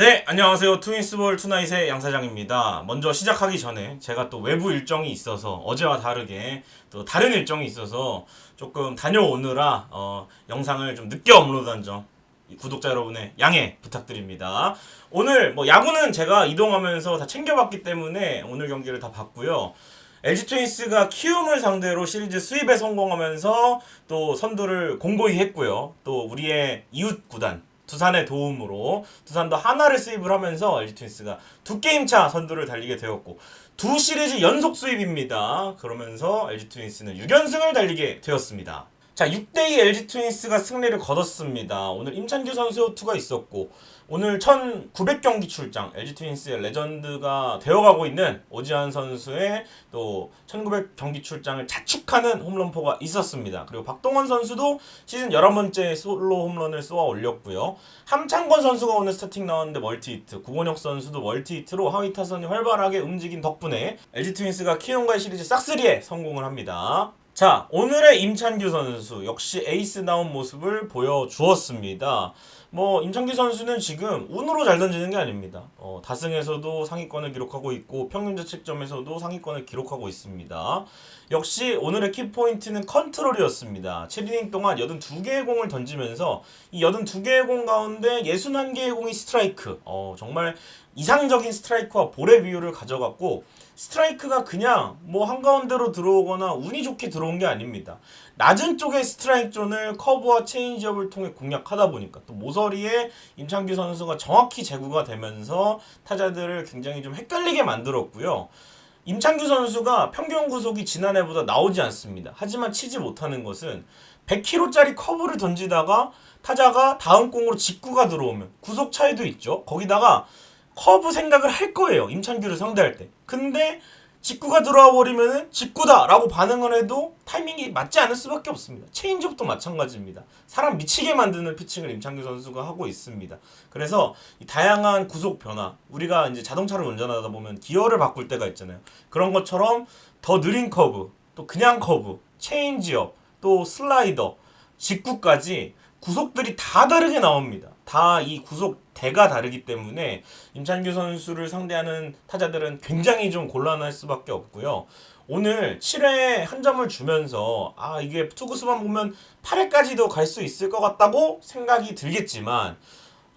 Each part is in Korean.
네, 안녕하세요. 트윈스볼 투나잇의 양 사장입니다. 먼저 시작하기 전에 제가 또 외부 일정이 있어서 어제와 다르게 또 다른 일정이 있어서 조금 다녀오느라 어, 영상을 좀 늦게 업로드한 점이 구독자 여러분의 양해 부탁드립니다. 오늘 뭐 야구는 제가 이동하면서 다 챙겨봤기 때문에 오늘 경기를 다 봤고요. LG 트윈스가 키움을 상대로 시리즈 수입에 성공하면서 또 선두를 공고히 했고요. 또 우리의 이웃 구단 두산의 도움으로 두산도 하나를 수입을 하면서 LG 트윈스가 두 게임 차 선두를 달리게 되었고 두 시리즈 연속 수입입니다. 그러면서 LG 트윈스는 6연승을 달리게 되었습니다. 자, 6대2 LG 트윈스가 승리를 거뒀습니다. 오늘 임찬규 선수 호투가 있었고 오늘 1900경기 출장 LG 트윈스의 레전드가 되어가고 있는 오지환 선수의 또 1900경기 출장을 자축하는 홈런포가 있었습니다. 그리고 박동원 선수도 시즌 11번째 솔로 홈런을 쏘아 올렸고요. 함창권 선수가 오늘 스타팅 나왔는데 멀티히트, 구본혁 선수도 멀티히트로 하위 타선이 활발하게 움직인 덕분에 LG 트윈스가 키움과의 시리즈 싹쓸이에 성공을 합니다. 자, 오늘의 임찬규 선수 역시 에이스다운 모습을 보여주었습니다. 뭐 임창규 선수는 지금 운으로 잘 던지는 게 아닙니다. 어, 다승에서도 상위권을 기록하고 있고 평균 자책점에서도 상위권을 기록하고 있습니다. 역시 오늘의 키포인트는 컨트롤이었습니다. 7이닝 동안 82개의 공을 던지면서 이 82개의 공 가운데 61개의 공이 스트라이크. 어, 정말 이상적인 스트라이크와 볼의 비율을 가져갔고 스트라이크가 그냥 뭐 한가운데로 들어오거나 운이 좋게 들어온 게 아닙니다. 낮은 쪽의 스트라이크 존을 커브와 체인지업을 통해 공략하다 보니까 또 모서리에 임창규 선수가 정확히 제구가 되면서 타자들을 굉장히 좀 헷갈리게 만들었고요. 임창규 선수가 평균 구속이 지난해보다 나오지 않습니다. 하지만 치지 못하는 것은 100km짜리 커브를 던지다가 타자가 다음 공으로 직구가 들어오면 구속 차이도 있죠. 거기다가 커브 생각을 할 거예요. 임찬규를 상대할 때. 근데 직구가 들어와 버리면은 직구다라고 반응을 해도 타이밍이 맞지 않을 수밖에 없습니다. 체인지업도 마찬가지입니다. 사람 미치게 만드는 피칭을 임창규 선수가 하고 있습니다. 그래서 이 다양한 구속 변화, 우리가 이제 자동차를 운전하다 보면 기어를 바꿀 때가 있잖아요. 그런 것처럼 더 느린 커브, 또 그냥 커브, 체인지업, 또 슬라이더, 직구까지 구속들이 다 다르게 나옵니다. 다 이 구속 대가 다르기 때문에 임찬규 선수를 상대하는 타자들은 굉장히 좀 곤란할 수밖에 없고요. 오늘 7회에 한 점을 주면서 아 이게 투구수만 보면 8회까지도 갈 수 있을 것 같다고 생각이 들겠지만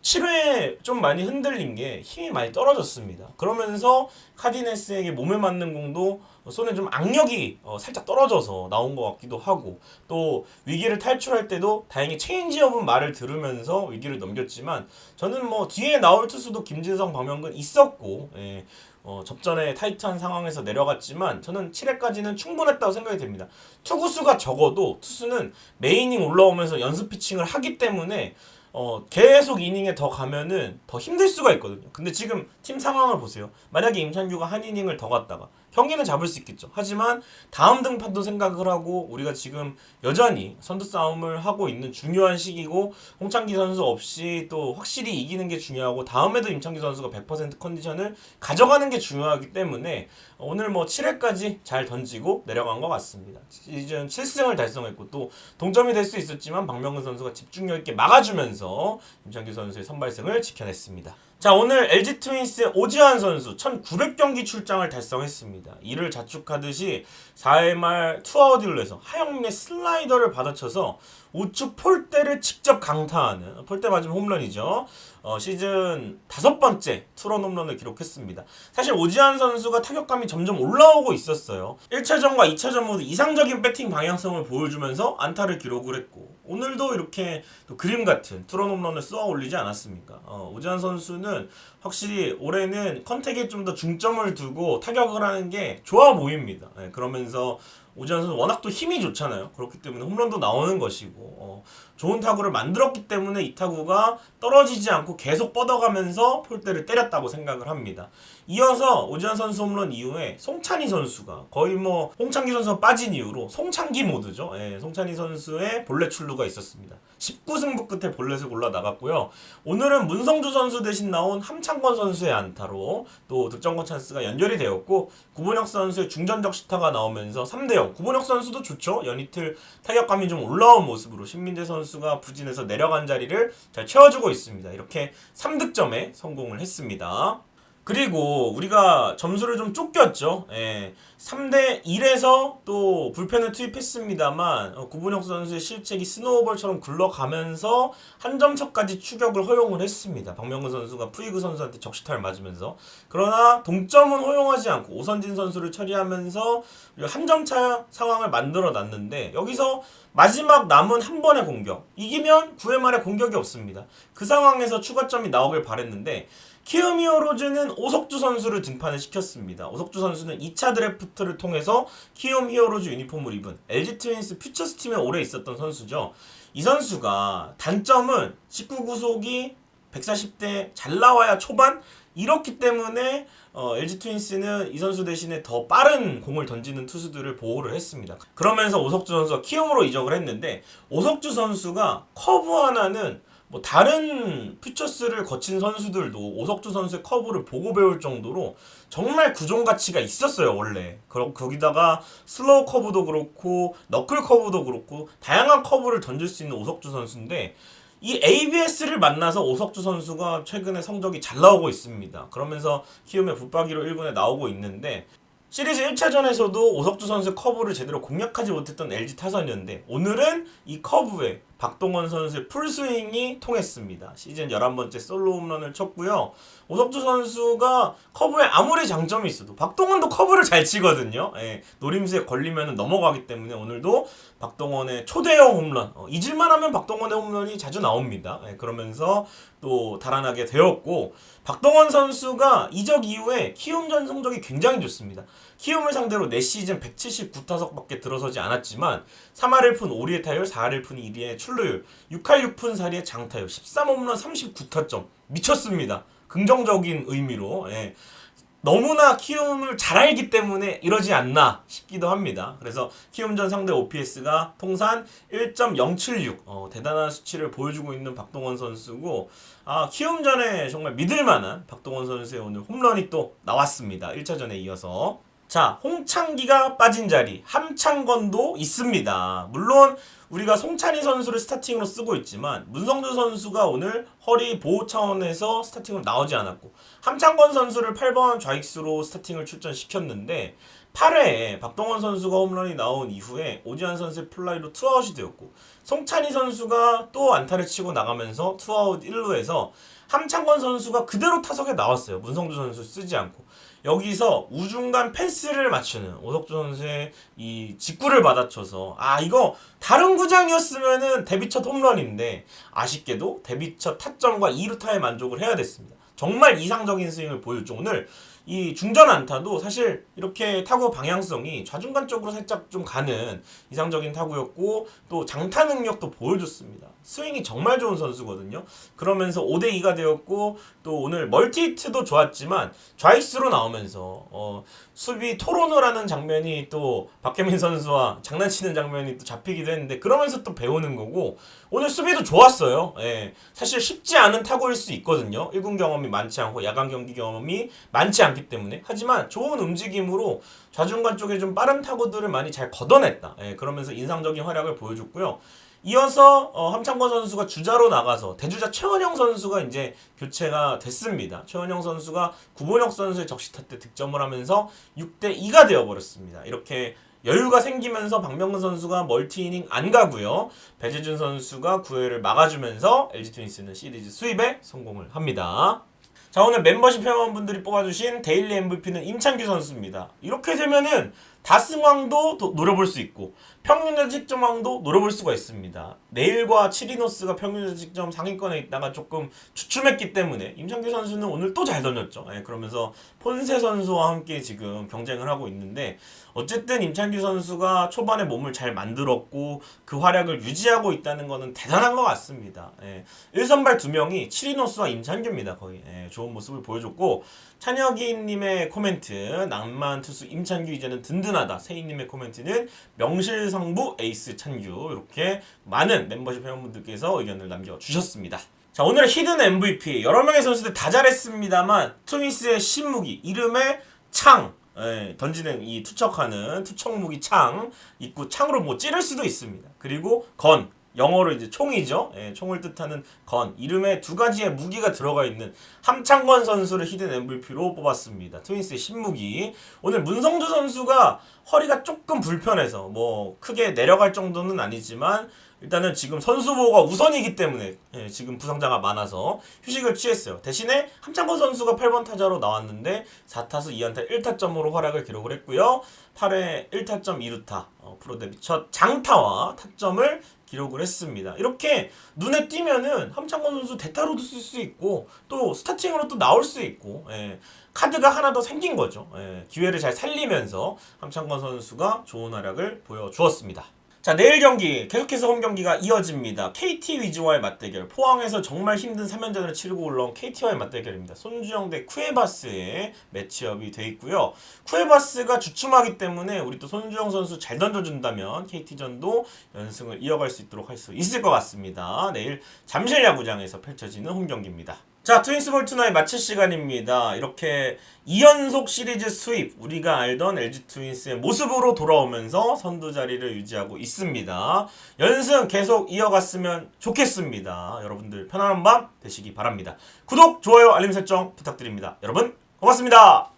7회에 좀 많이 흔들린 게 힘이 많이 떨어졌습니다. 그러면서 카디네스에게 몸에 맞는 공도 손에 좀 악력이 어, 살짝 떨어져서 나온 것 같기도 하고 또 위기를 탈출할 때도 다행히 체인지업은 말을 들으면서 위기를 넘겼지만 저는 뭐 뒤에 나올 투수도 김진성, 박명근 있었고 예, 어, 접전에 타이트한 상황에서 내려갔지만 저는 7회까지는 충분했다고 생각이 됩니다. 투구수가 적어도 투수는 메이닝 올라오면서 연습 피칭을 하기 때문에 어, 계속 이닝에 더 가면은 더 힘들 수가 있거든요. 근데 지금 팀 상황을 보세요. 만약에 임찬규가 한 이닝을 더 갔다가 경기는 잡을 수 있겠죠. 하지만 다음 등판도 생각을 하고 우리가 지금 여전히 선두 싸움을 하고 있는 중요한 시기고 홍창기 선수 없이 또 확실히 이기는 게 중요하고 다음에도 임창기 선수가 100% 컨디션을 가져가는 게 중요하기 때문에 오늘 뭐 7회까지 잘 던지고 내려간 것 같습니다. 시즌 7승을 달성했고 또 동점이 될 수 있었지만 박명근 선수가 집중력 있게 막아주면서 임창규 선수의 선발승을 지켜냈습니다. 자 오늘 LG 트윈스의 오지환 선수 1900경기 출장을 달성했습니다. 이를 자축하듯이 4회 말 투아웃 1루에서 하영민의 슬라이더를 받아쳐서 우측 폴대를 직접 강타하는 폴대 맞으면 홈런이죠. 어, 시즌 다섯 번째 투런 홈런을 기록했습니다. 사실 오지환 선수가 타격감이 점점 올라오고 있었어요. 1차전과 2차전 모두 이상적인 배팅 방향성을 보여주면서 안타를 기록을 했고 오늘도 이렇게 또 그림 같은 투런 홈런을 쏘아 올리지 않았습니까? 어, 오지환 선수는 확실히 올해는 컨택에 좀 더 중점을 두고 타격을 하는 게 좋아 보입니다. 예, 그러면서 오지환 선수 워낙 또 힘이 좋잖아요. 그렇기 때문에 홈런도 나오는 것이고 어, 좋은 타구를 만들었기 때문에 이 타구가 떨어지지 않고 계속 뻗어가면서 폴대를 때렸다고 생각을 합니다. 이어서 오지환 선수 홈런 이후에 송찬희 선수가 거의 뭐 홍창기 선수가 빠진 이후로 송창기 모드죠. 예, 송찬희 선수의 볼넷 출루가 있었습니다. 19승부 끝에 볼넷을 골라 나갔고요. 오늘은 문성주 선수 대신 나온 함창권 선수의 안타로 또 득점권 찬스가 연결이 되었고 구본혁 선수의 중전적 시타가 나오면서 3대 구본영, 구본혁 선수도 좋죠. 연이틀 타격감이 좀 올라온 모습으로 신민재 선수 가 부진해서 내려간 자리를 잘 채워주고 있습니다. 이렇게 3득점에 성공을 했습니다. 그리고 우리가 점수를 좀 쫓겼죠. 예. 3대 1에서 또 불펜을 투입했습니다만 어, 구본혁 선수의 실책이 스노우볼처럼 굴러가면서 한 점 차까지 추격을 허용을 했습니다. 박명근 선수가 푸이그 선수한테 적시타를 맞으면서 그러나 동점은 허용하지 않고 오선진 선수를 처리하면서 한 점차 상황을 만들어 놨는데 여기서 마지막 남은 한 번의 공격 이기면 9회 말에 공격이 없습니다. 그 상황에서 추가점이 나오길 바랬는데 키움 히어로즈는 오석주 선수를 등판을 시켰습니다. 오석주 선수는 2차 드래프트를 통해서 키움 히어로즈 유니폼을 입은 LG 트윈스 퓨처스 팀에 오래 있었던 선수죠. 이 선수가 단점은 19구속이 140대 잘 나와야 초반 이렇기 때문에 어, LG 트윈스는 이 선수 대신에 더 빠른 공을 던지는 투수들을 보호를 했습니다. 그러면서 오석주 선수가 키움으로 이적을 했는데 오석주 선수가 커브 하나는 뭐 다른 퓨처스를 거친 선수들도 오석주 선수의 커브를 보고 배울 정도로 정말 구종 가치가 있었어요 원래. 그럼 거기다가 슬로우 커브도 그렇고 너클 커브도 그렇고 다양한 커브를 던질 수 있는 오석주 선수인데 이 ABS를 만나서 오석주 선수가 최근에 성적이 잘 나오고 있습니다. 그러면서 키움의 붙박이로 1군에 나오고 있는데 시리즈 1차전에서도 오석주 선수의 커브를 제대로 공략하지 못했던 LG 타선이었는데 오늘은 이 커브에 박동원 선수의 풀스윙이 통했습니다. 시즌 11번째 솔로 홈런을 쳤고요. 오석주 선수가 커브에 아무리 장점이 있어도 박동원도 커브를 잘 치거든요. 예, 노림수에 걸리면 넘어가기 때문에 오늘도 박동원의 초대형 홈런 어, 잊을만 하면 박동원의 홈런이 자주 나옵니다. 예, 그러면서 또 달아나게 되었고 박동원 선수가 이적 이후에 키움전 성적이 굉장히 좋습니다. 키움을 상대로 4시즌 179타석밖에 들어서지 않았지만 3할 1푼 5리의 타율, 4할 1푼 2리의 출루율, 6할 6푼 4리의 장타율, 13홈런 39타점 미쳤습니다. 긍정적인 의미로 예. 너무나 키움을 잘 알기 때문에 이러지 않나 싶기도 합니다. 그래서 키움전 상대 OPS가 통산 1.076 어, 대단한 수치를 보여주고 있는 박동원 선수고 아 키움전에 정말 믿을만한 박동원 선수의 오늘 홈런이 또 나왔습니다. 1차전에 이어서 자, 홍창기가 빠진 자리, 함창건도 있습니다. 물론 우리가 송찬희 선수를 스타팅으로 쓰고 있지만 문성주 선수가 오늘 허리 보호 차원에서 스타팅으로 나오지 않았고 함창건 선수를 8번 좌익수로 스타팅을 출전시켰는데 8회에 박동원 선수가 홈런이 나온 이후에 오지환 선수의 플라이로 투아웃이 되었고 송찬희 선수가 또 안타를 치고 나가면서 투아웃 1루에서 함창건 선수가 그대로 타석에 나왔어요. 문성주 선수 쓰지 않고. 여기서 우중간 패스를 맞추는 오석주 선수의 이 직구를 받아쳐서 아 이거 다른 구장이었으면은 데뷔 첫 홈런인데 아쉽게도 데뷔 첫 타점과 2루타에 만족을 해야 됐습니다. 정말 이상적인 스윙을 보여줬죠. 오늘 이 중전 안타도 사실 이렇게 타구 방향성이 좌중간 쪽으로 살짝 좀 가는 이상적인 타구였고 또 장타 능력도 보여줬습니다. 스윙이 정말 좋은 선수거든요. 그러면서 5대 2가 되었고 또 오늘 멀티히트도 좋았지만 좌익수로 나오면서 어, 수비 토론을 하는 장면이 또 박혜민 선수와 장난치는 장면이 또 잡히기도 했는데 그러면서 또 배우는 거고 오늘 수비도 좋았어요. 예. 사실 쉽지 않은 타구일 수 있거든요. 1군 경험이 많지 않고 야간 경기 경험이 많지 않기 때문에 하지만 좋은 움직임으로 좌중간 쪽에 좀 빠른 타구들을 많이 잘 걷어냈다. 예. 그러면서 인상적인 활약을 보여줬고요. 이어서 어, 함창권 선수가 주자로 나가서 대주자 최원영 선수가 이제 교체가 됐습니다. 최원영 선수가 구본혁 선수의 적시타 때 득점을 하면서 6대 2가 되어버렸습니다. 이렇게 여유가 생기면서 박명근 선수가 멀티이닝 안 가고요. 배재준 선수가 9회를 막아주면서 LG 트윈스는 시리즈 수입에 성공을 합니다. 자 오늘 멤버십 회원분들이 뽑아주신 데일리 MVP는 임창규 선수입니다. 이렇게 되면은 다승왕도 도- 노려볼 수 있고 평균 득점왕도 노려볼 수가 있습니다. 내일과 치리노스가 평균 득점 상위권에 있다가 조금 주춤했기 때문에 임창규 선수는 오늘 또 잘 던졌죠. 예, 그러면서 폰세 선수와 함께 지금 경쟁을 하고 있는데 어쨌든 임창규 선수가 초반에 몸을 잘 만들었고 그 활약을 유지하고 있다는 것은 대단한 것 같습니다. 예, 1선발 두 명이 치리노스와 임창규입니다. 거의 예, 좋은 모습을 보여줬고 찬혁이님의 코멘트 낭만 투수 임창규 이제는 든든하다. 세희님의 코멘트는 명실상부 에이스 찬규 이렇게 많은 멤버십 회원분들께서 의견을 남겨주셨습니다. 자 오늘의 히든 MVP 여러 명의 선수들 다 잘했습니다만 트윈스의 신무기 이름에 창 예, 던지는 이 투척하는 투척 무기 창 있고 창으로 뭐 찌를 수도 있습니다. 그리고 건 영어로 이제 총이죠. 예, 총을 뜻하는 건 이름에 두 가지의 무기가 들어가 있는 함창건 선수를 히든 MVP로 뽑았습니다. 트윈스의 신무기. 오늘 문성주 선수가 허리가 조금 불편해서 뭐 크게 내려갈 정도는 아니지만 일단은 지금 선수 보호가 우선이기 때문에 예, 지금 부상자가 많아서 휴식을 취했어요. 대신에 함창건 선수가 8번 타자로 나왔는데 4타수 2안타 1타점으로 활약을 기록을 했고요. 8회 1타점 2루타 어, 프로 데뷔 첫 장타와 타점을 기록을 했습니다. 이렇게 눈에 띄면은 함창건 선수 대타로도 쓸 수 있고 또 스타팅으로 또 나올 수 있고 예, 카드가 하나 더 생긴 거죠. 예, 기회를 잘 살리면서 함창건 선수가 좋은 활약을 보여주었습니다. 자 내일 경기 계속해서 홈 경기가 이어집니다. KT 위즈와의 맞대결 포항에서 정말 힘든 3연전을 치르고 올라온 KT와의 맞대결입니다. 손주영 대 쿠에바스의 매치업이 돼 있고요. 쿠에바스가 주춤하기 때문에 우리 또 손주영 선수 잘 던져준다면 KT전도 연승을 이어갈 수 있도록 할 수 있을 것 같습니다. 내일 잠실 야구장에서 펼쳐지는 홈 경기입니다. 자, 트윈스볼 투나잇 마칠 시간입니다. 이렇게 2연속 시리즈 수입, 우리가 알던 LG 트윈스의 모습으로 돌아오면서 선두 자리를 유지하고 있습니다. 연승 계속 이어갔으면 좋겠습니다. 여러분들 편안한 밤 되시기 바랍니다. 구독, 좋아요, 알림 설정 부탁드립니다. 여러분, 고맙습니다.